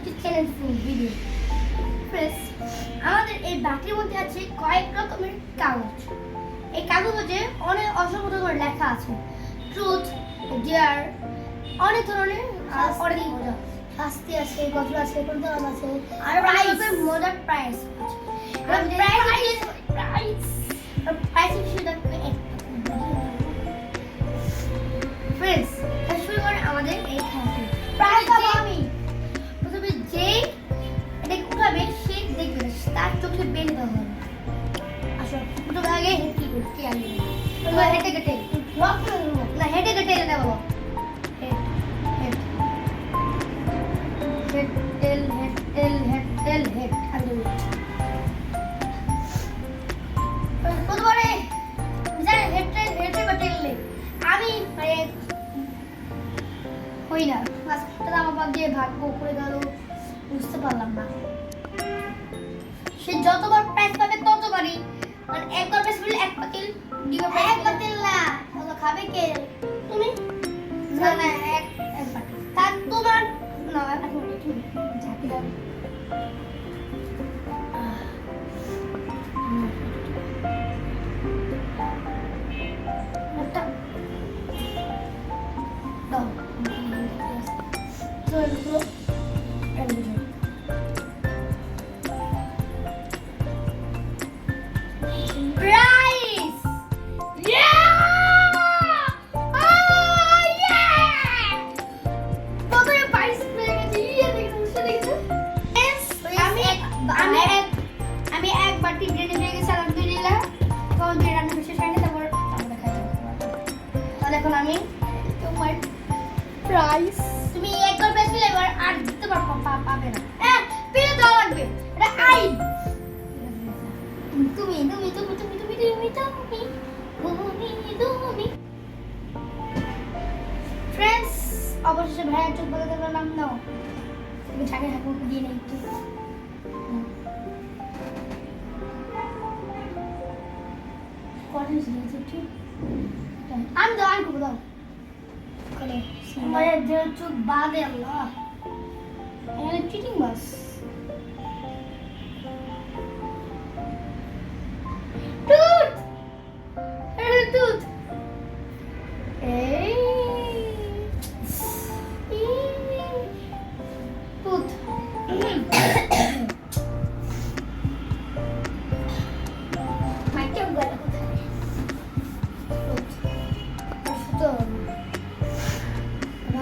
একটি challenge video friends আমাদের এই বাটির মধ্যে আছে কয়েক রকমের কাগজ। এই কাগজে অনেক অসংখ্য করে লেখা আছে। ট্রুথ ডিয়ার অনেক ধরনের অনেক মজা শাস্তি আছে গজল আছে কোনতন আছে। আর প্রাইস মজার প্রাইস আছে। প্রাইস দিয়ে ভাগ্য করে গেল বুঝতে পারলাম না। সে যতবার প্রাইস পাবে ততবারই। মানে একবার প্রাইস পেলে এক পাতিল দ্বিতীয় একবার এক পাতিল না। খাবে কে? Zorlu. Evet. তুমি ঘুমি তুমি অবশেষে ভাইয়ের চোখ বলে দেবো নাম নাও তুমি ঠাকে ঠাকুরকে দিয়ে নেই একটু। আমি দাও করব, দাও। করে। চোখ বাদে আল্লাহ। চিটিং বাস।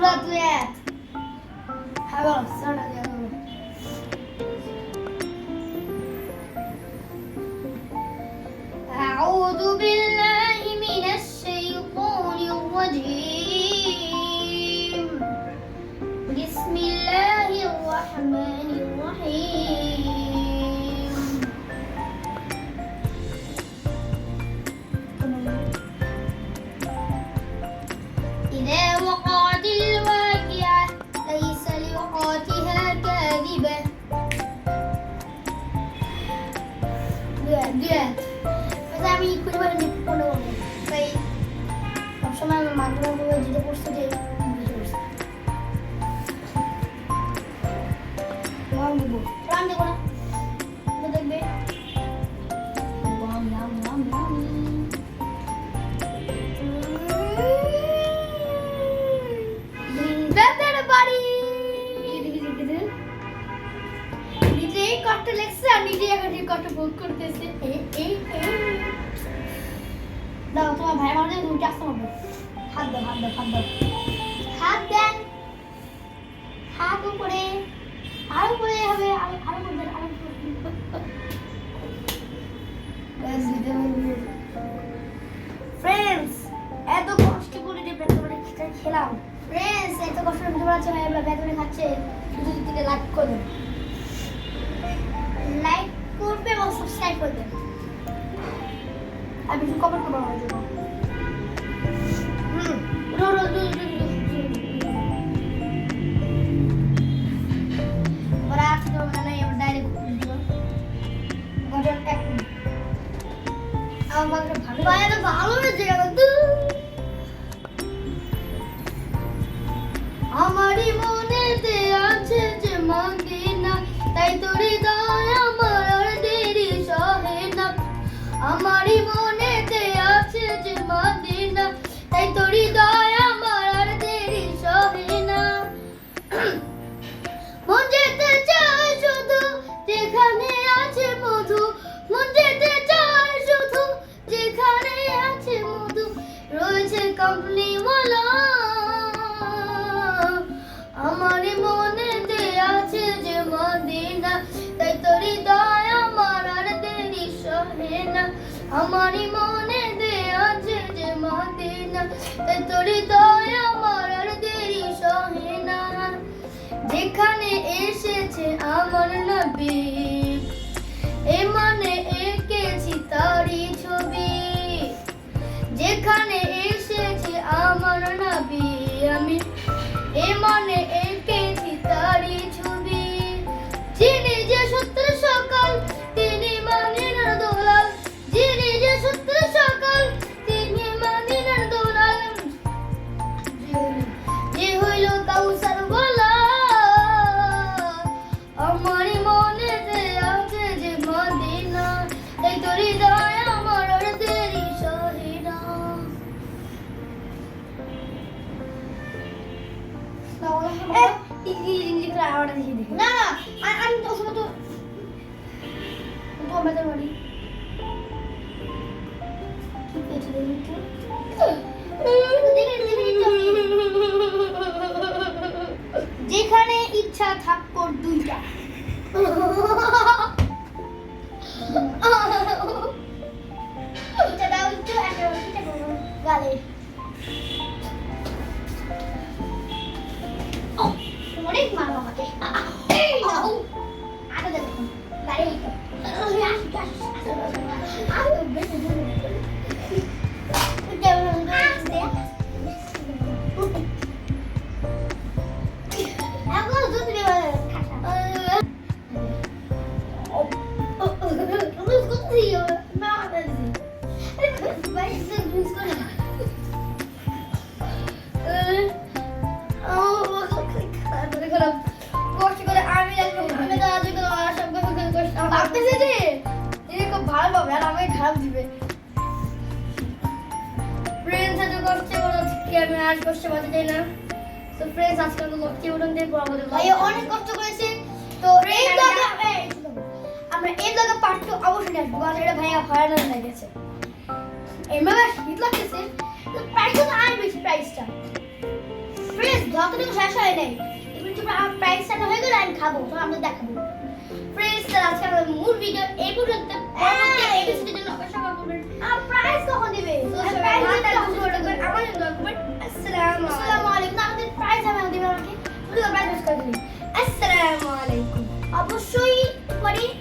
Surat ve Hava, প্রাণ দেবো প্রাণ দেবো না দেখবে দাও, তোমার ভাই মারা যায় দুইটা আসতে হবে হাত দাও হাত দাও হাত দাও। হাত দেন। হাত উপরে। আরও বলে হবে, আরও আরও আরও ফ্রেন্ডস এত কষ্ট করে যে বেতনে খেলাম। ফ্রেন্ডস এত কষ্ট করে বেতনে না এবার বেতনে খাচ্ছে দুটো দিকে লাইক করবেন লাইক করবে এবং সাবস্ক্রাইব করবে। আমি বেশি কমেন্ট হুম, রো জন্য হুম বাংলা ভালো ভালো হয়েছে কেন আমার মনেতে আছে যে মদিনা, তাই তোরি হৃদয় আমার আর দেরি সহে না। আমারই মনে যে আছে যে মদিনা, তাই তোরি হৃদয় আমার আর দেরি সহে না। যেখানে এসেছে আমার নবী দেখি দেখি না না আমি তো ওখানে তো তো আমাদের বাড়ি কি পেয়েছে দেখি যেখানে ইচ্ছা থাপ্পর দুইটা। এটা দাও একটু একটা গালে। আমাকে খারাপ দিবে। ফ্রেন্ডস এত কষ্ট করে কি আমি আর কষ্ট পাতে চাই না। তো ফ্রেন্ডস আজকে তো লক্ষ্মী উঠন দেখব আমাদের ভাই অনেক কষ্ট করেছে। তো এই ব্লগে আমরা এই ব্লগে পার্ট টু অবশ্যই আসব কারণ এটা ভাইয়া হয়ে শীত লাগতেছে তো প্রাইস তো আর বেশি প্রাইসটা ফ্রেন্ডস যতটুকু শেষ হয় নাই এবার প্রাইসটা হয়ে গেলে আমি খাব তো আমরা দেখাবো। ফ্রেন্ডস আজকে আমাদের মূল ভিডিও এই পর্যন্ত। Ready.